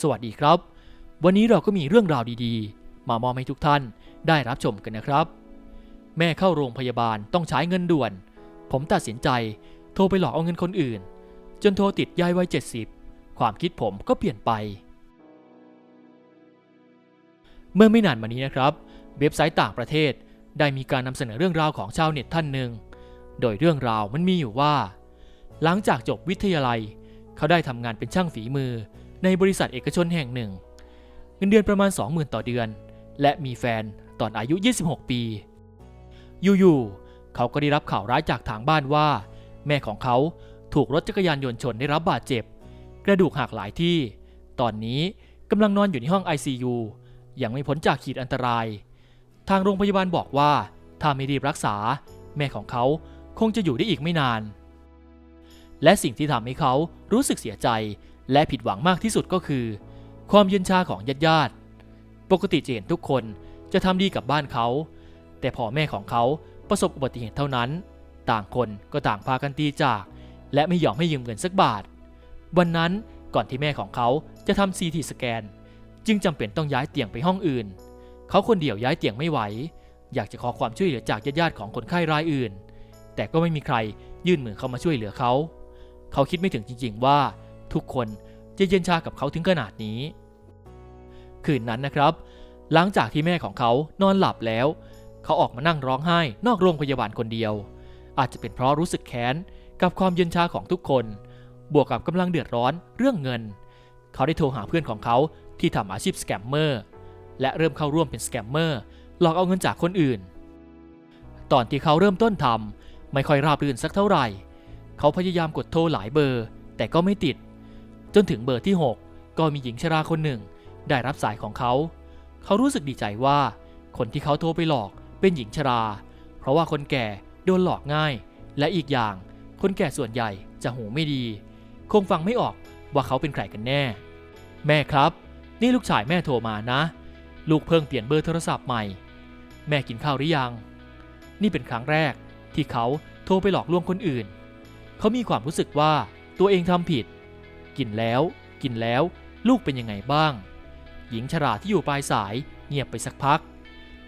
สวัสดีครับ วันนี้เราก็มีเรื่องราวดีๆ มามอบให้ทุกท่านได้รับชมกันนะครับ แม่เข้าโรงพยาบาลต้องใช้เงินด่วน ผมตัดสินใจโทรไปหลอกเอาเงินคนอื่น จนโทรติดยายวัย70 ความคิดผมก็เปลี่ยนไป เมื่อไม่นานมานี้นะครับเว็บไซต์ต่างประเทศได้มีการนำเสนอเรื่องราวของชาวเน็ตท่านหนึ่ง โดยเรื่องราวมันมีอยู่ว่า หลังจากจบวิทยาลัย เขาได้ทำงานเป็นช่างฝีมือ ในบริษัทเอกชนแห่งหนึ่ง เงินเดือนประมาณ 20,000 ต่อเดือน และมีแฟนตอนอายุ 26 ปี อยู่ๆเขาก็ได้รับข่าวร้ายจากทางบ้านว่า แม่ของเขาถูกรถจักรยานยนต์ชนได้รับบาดเจ็บ กระดูกหักหลายที่ ตอนนี้กำลังนอนอยู่ในห้อง ICU ยังไม่พ้นจากขีดอันตราย ทางโรงพยาบาลบอกว่า ถ้าไม่รีบรักษา แม่ของเขาคงจะอยู่ได้อีกไม่นาน และสิ่งที่ทำให้เขารู้สึกเสียใจ และผิดหวังมากที่สุดก็คือ ความเย็นชาของญาติญาติปกติจะเห็นทุกคนจะทำดีกับบ้านเขา แต่พ่อแม่ของเขาประสบอุบัติเหตุเท่านั้น ต่างคนก็ต่างพากันตีจาก และไม่ยอมให้ยืมเงินสักบาท วันนั้นก่อนที่แม่ของเขาจะทำซีทีสแกน จึงจำเป็นต้องย้ายเตียงไปห้องอื่น เขาคนเดียวย้ายเตียงไม่ไหว อยากจะขอความช่วยเหลือจากญาติๆของคนไข้รายอื่น แต่ก็ไม่มีใครยื่นมือเข้ามาช่วยเหลือเขา เขาคิดไม่ถึงจริง ๆ ว่า ทุกคนจะเย็นชากับเขาถึงขนาดนี้ คืนนั้นนะครับ หลังจากที่แม่ของเขานอนหลับแล้ว เขาออกมานั่งร้องไห้นอกโรงพยาบาลคนเดียว อาจจะเป็นเพราะรู้สึกแค้นกับความเย็นชาของทุกคน บวกกับกำลังเดือดร้อนเรื่องเงิน เขาได้โทรหาเพื่อนของเขาที่ทำอาชีพสแกมเมอร์และเริ่มเข้าร่วมเป็นสแกมเมอร์หลอกเอาเงินจากคนอื่น ตอนที่เขาเริ่มต้นทำไม่ค่อยราบรื่นสักเท่าไหร่ เขาพยายามกดโทรหลายเบอร์ แต่ก็ไม่ติด จนถึงเบอร์ที่ 6 ก็มีหญิงชราคนหนึ่ง ได้รับสายของเขา เขารู้สึกดีใจว่า คนที่เขาโทรไปหลอกเป็นหญิงชรา เพราะว่าคนแก่โดนหลอกง่าย และอีกอย่าง คนแก่ส่วนใหญ่จะหูไม่ดี คงฟังไม่ออกว่าเขาเป็นใครกันแน่ แม่ครับ นี่ลูกชายแม่โทรมานะ ลูกเพิ่งเปลี่ยนเบอร์โทรศัพท์ใหม่ แม่กินข้าวหรือยัง นี่เป็นครั้งแรกที่เขาโทรไปหลอกลวงคนอื่น เขามีความรู้สึกว่าตัวเองทำผิด กินแล้ว กินแล้ว ลูกเป็นยังไงบ้าง หญิงชราที่อยู่ปลายสายเงียบไปสักพัก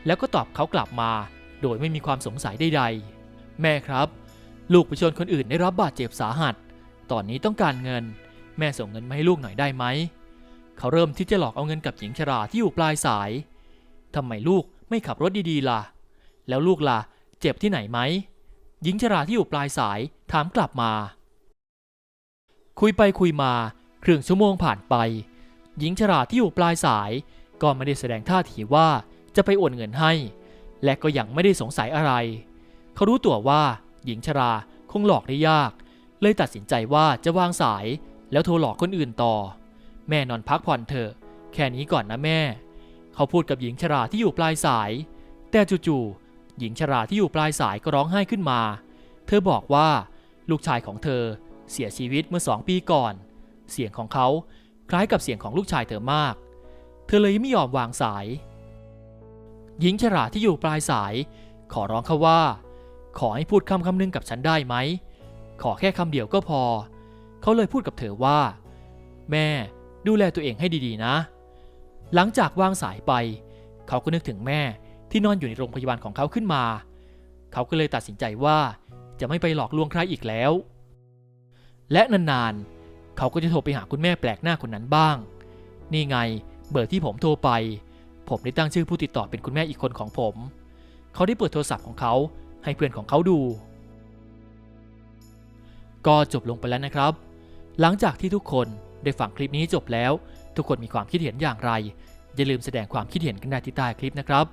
แล้วก็ตอบเขากลับมา โดยไม่มีความสงสัยใดๆ แม่ครับ ลูกไปชนคนอื่นได้รับบาดเจ็บสาหัส ตอนนี้ต้องการเงิน แม่ส่งเงินมาให้ลูกหน่อยได้ไหม เขาเริ่มที่จะหลอกเอาเงินกับหญิงชราที่อยู่ปลายสายทำไมลูกไม่ขับรถดีๆล่ะ แล้วลูกล่ะ เจ็บที่ไหนไหมหญิงชราที่อยู่ปลายสายถามกลับมา คุยไปคุยมาครึ่งชั่วโมงผ่านไป หญิงชราที่อยู่ปลายสาย ก็ไม่ได้แสดงท่าทีว่าจะไปโอนเงินให้ และก็ยังไม่ได้สงสัยอะไร เขารู้ตัวว่าหญิงชราคงหลอกได้ยาก เลยตัดสินใจว่าจะวางสาย แล้วโทรหลอกคนอื่นต่อ แม่นอนพักผ่อนเถอะ แค่นี้ก่อนนะแม่ เขาพูดกับหญิงชราที่อยู่ปลายสาย แต่จู่ๆหญิงชราที่อยู่ปลายสายก็ร้องไห้ขึ้นมา เธอบอกว่าลูกชายของเธอ เสียชีวิตเมื่อสองปีก่อน เสียงของเขาคล้ายกับเสียงของลูกชายเธอมาก เธอเลยไม่ยอมวางสาย หญิงชราที่อยู่ปลายสาย ขอร้องเขาว่า ขอให้พูดคำคำหนึงกับฉันได้ไหม ขอแค่คำเดียวก็พอ เขาเลยพูดกับเธอว่า แม่ดูแลตัวเองให้ดีๆนะ หลังจากวางสายไป เขาก็นึกถึงแม่ที่นอนอยู่ในโรงพยาบาลของเขาขึ้นมา เขาก็เลยตัดสินใจว่าจะไม่ไปหลอกลวงใครอีกแล้ว และนานๆ เขาก็จะโทรไปหาคุณแม่แปลกหน้าคนนั้นบ้าง นี่ไงเบอร์ที่ผมโทรไป ผมได้ตั้งชื่อผู้ติดต่อเป็นคุณแม่อีกคนของผม เขาได้เปิดโทรศัพท์ของเขาให้เพื่อนของเขาดู ก็จบลงไปแล้วนะครับ หลังจากที่ทุกคนได้ฟังคลิปนี้จบแล้ว ทุกคนมีความคิดเห็นอย่างไร อย่าลืมแสดงความคิดเห็นกันได้ที่ใต้คลิปนะครับ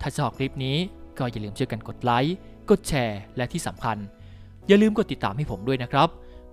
ถ้าชอบคลิปนี้ก็อย่าลืมช่วยกันกดไลค์ กดแชร์ และที่สำคัญ อย่าลืมกดติดตามให้ผมด้วยนะครับ